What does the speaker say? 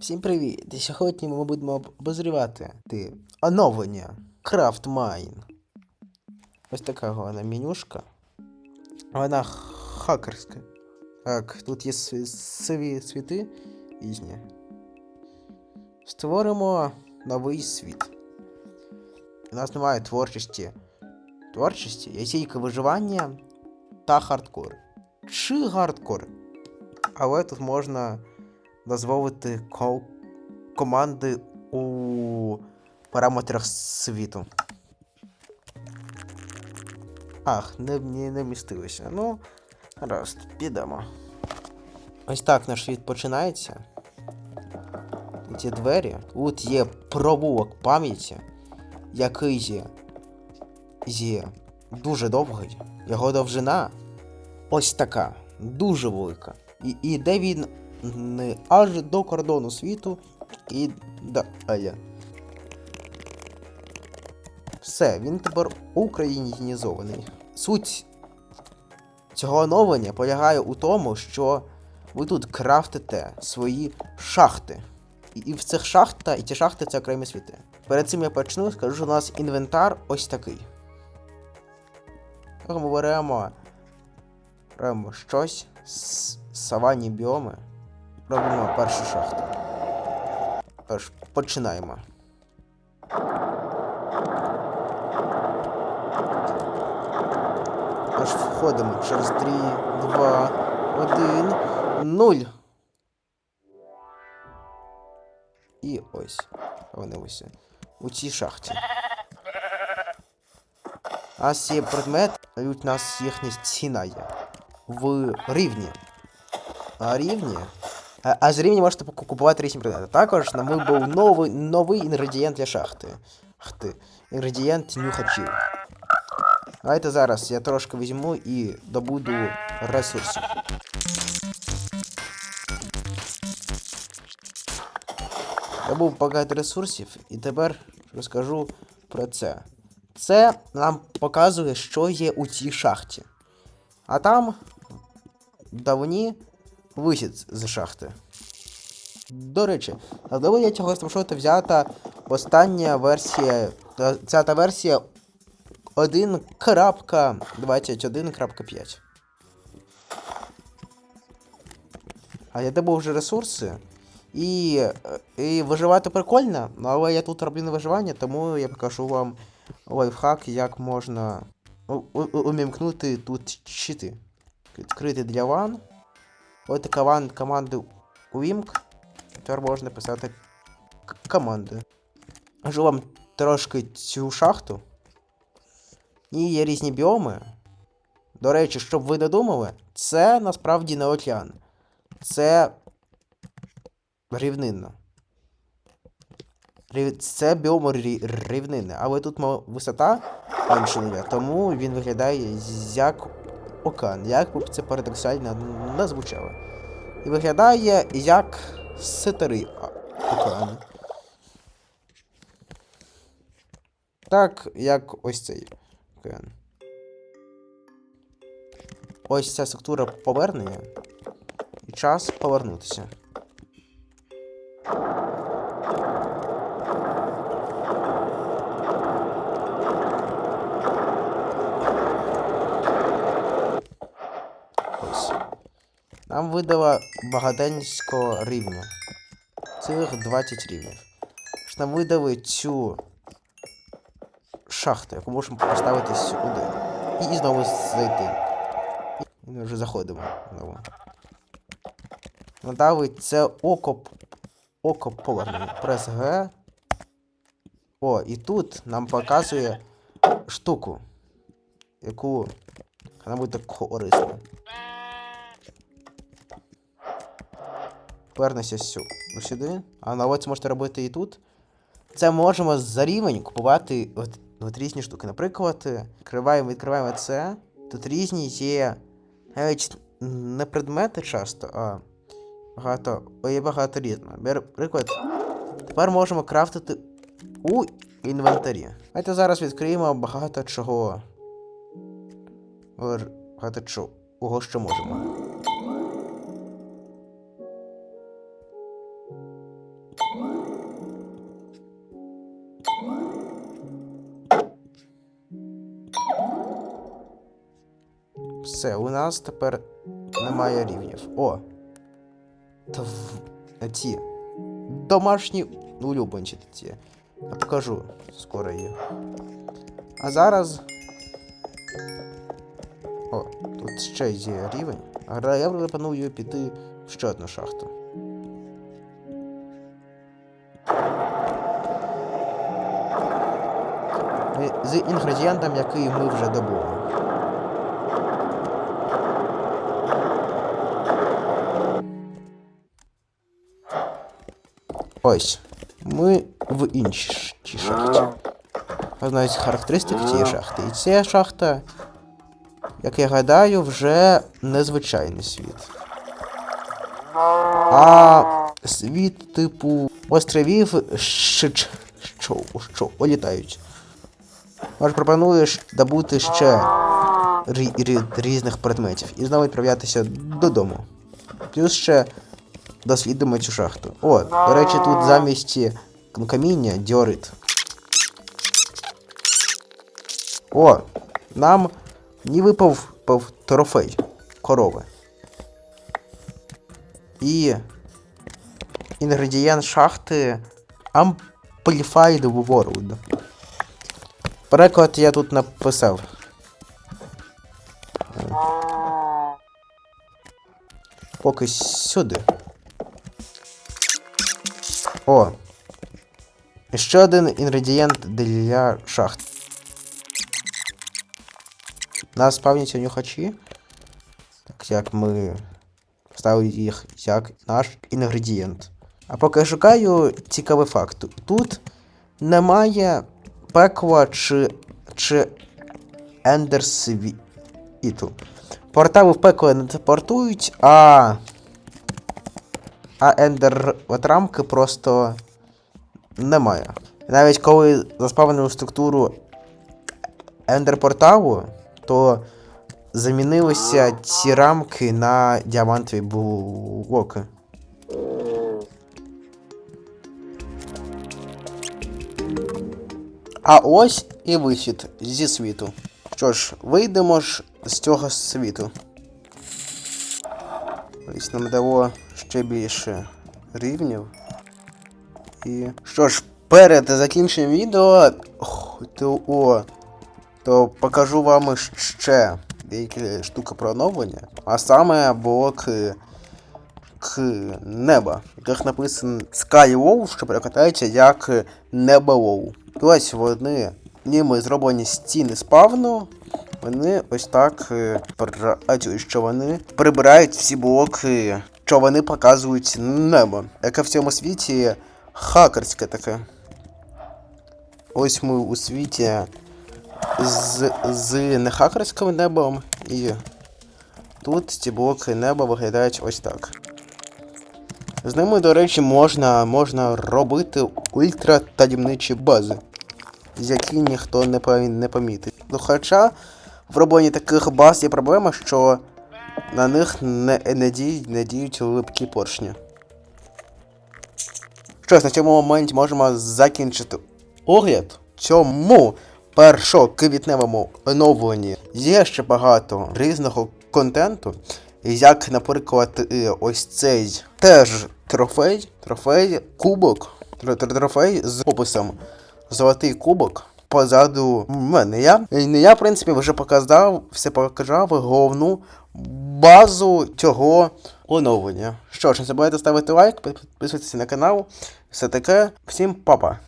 Всім привіт! Сьогодні ми будемо обозрівати ти оновлення CraftMine. Ось така вона менюшка. Вона хакерська. Так, тут є сві світи різні. Створимо новий світ. У нас немає творчості. Творчості є тільки виживання та хардкор. Чи хардкор. Але тут можна дозволити ко- команди у параметрах світу. Ах, не, не, не вмістилося. Ну, гаразд, підемо. Ось так наш світ починається. Ці двері. Тут є провулок пам'яті, який є, є дуже довгий. Його довжина ось така, дуже велика. І йде він не аж до кордону світу і далі. Все, він тепер українізований. Суть цього оновлення полягає у тому, що ви тут крафтите свої шахти. І, і в цих шахта, і ці шахти це окремі світи. Перед цим я почну, скажу, що у нас інвентар ось такий. Ми беремо, беремо щось з саванні біоми. Робимо першу шахту. Тож, починаємо. Аж входимо через 3, 2, 1, 0. І ось. Опинилися. У цій шахті. Нас є предмет, у нас їхня ціна є. В рівні. А рівні. А, з рівні можете купувати різні предмети. Також на ми був новий, новий інгредієнт для шахти. Хти. Інгредієнт нюхачів. Давайте зараз я трошки візьму і добуду ресурсів. Добув багато ресурсів, і тепер розкажу про це. Це нам показує, що є у цій шахті. А там давні вихід з шахти. До речі, для цього розташувати взята остання версія. Ця та версія 1.21.5. А я добув вже ресурси. І, е, і виживати прикольно, але я тут роблю не виживання, тому я покажу вам лайфхак, як можна умімкнути тут щити. Відкрити для ван. Ван команди увімк. Тепер можна писати команди. Кажу вам трошки цю шахту. І є різні біоми. До речі, щоб ви не думали, це насправді не океан. Це рівнинно. Рів- Це біом рі- рівнини, але тут висота менше тому він виглядає як океан, як би це парадоксально не звучало. І виглядає як ситарий океан. Так, як ось цей океан. Ось ця структура повернення. І час повернутися. Нам видала багатенського рівня. Цілих 20 рівнів. Що нам видали цю шахту, яку можемо поставити сюди. І, знову зайти. І ми вже заходимо знову. Надали це око. Око повернення. Прес Г. О, і тут нам показує штуку, яку вона буде корисна. Повернуся сю- сюди. А на ось можете робити і тут. Це можемо за рівень купувати от, от різні штуки. Наприклад, відкриваємо, відкриваємо це. Тут різні є навіть не предмети часто, а багато. Є багато різного. Наприклад, тепер можемо крафтити у інвентарі. Давайте зараз відкриємо багато чого. Багато чого, що можемо. Все, у нас тепер немає рівнів. О! Тв... Ті. Домашні улюбленці ті. Я покажу скоро їх. А зараз. О, тут ще є рівень. А я пропоную піти в ще одну шахту. І- З інгредієнтом, який ми вже добули. Ось. Ми в іншій шахті. Одна з характеристик цієї шахти. І ця шахта, як я гадаю, вже незвичайний світ. А світ типу островів, що, що, що літають. Може пропонуєш добути ще рі, рі, різних предметів і знову відправлятися додому. Плюс ще дослідимо цю шахту. О, до речі, тут замість каміння діорит. О, нам не випав пав трофей корови. І інгредієнт шахти Amplified World. Переклад я тут написав. Поки сюди. О. Ще один інгредієнт для шахт. Нас спавняться нюхачі. Так як ми ставили їх як наш інгредієнт. А поки шукаю цікавий факт. Тут немає пекла чи, чи ендерсвіту. Портали в пекло не телепортують, а. А ендер рамки просто немає. Навіть коли заспавнили структуру ендер-порталу, то замінилися ці рамки на діамантові блоки. А ось і вихід зі світу. Що ж, вийдемо ж з цього світу. Ось нам дало ще більше рівнів. І. Що ж, перед закінченням відео. То, о, то покажу вам ще деякі штуки про оновлення. А саме блоки к неба, яких написано Skylow, що перекладається як небо. Ось вони німи зроблені стіни спавну. Вони ось так е, що вони прибирають всі блоки, що вони показують небо, яке в цьому світі хакерське таке. Ось ми у світі з, з нехакерським небом, і тут ці блоки неба виглядають ось так. З ними, до речі, можна, можна робити ультратаємничі бази, які ніхто не, не помітить. Ну, хоча в робленні таких баз є проблема, що на них не, не, діють, не діють липкі поршні. Що ж, на цьому моменті можемо закінчити огляд. Цьому першоквітневому оновленні є ще багато різного контенту. Як, наприклад, ось цей теж трофей, трофей, кубок, тро- тро- трофей з описом Золотий кубок. Позаду мене я. І я, в принципі, вже показав, все показав головну базу цього оновлення. Що ж, не забувайте ставити лайк, підписуватися на канал. Все таке. Всім па-па.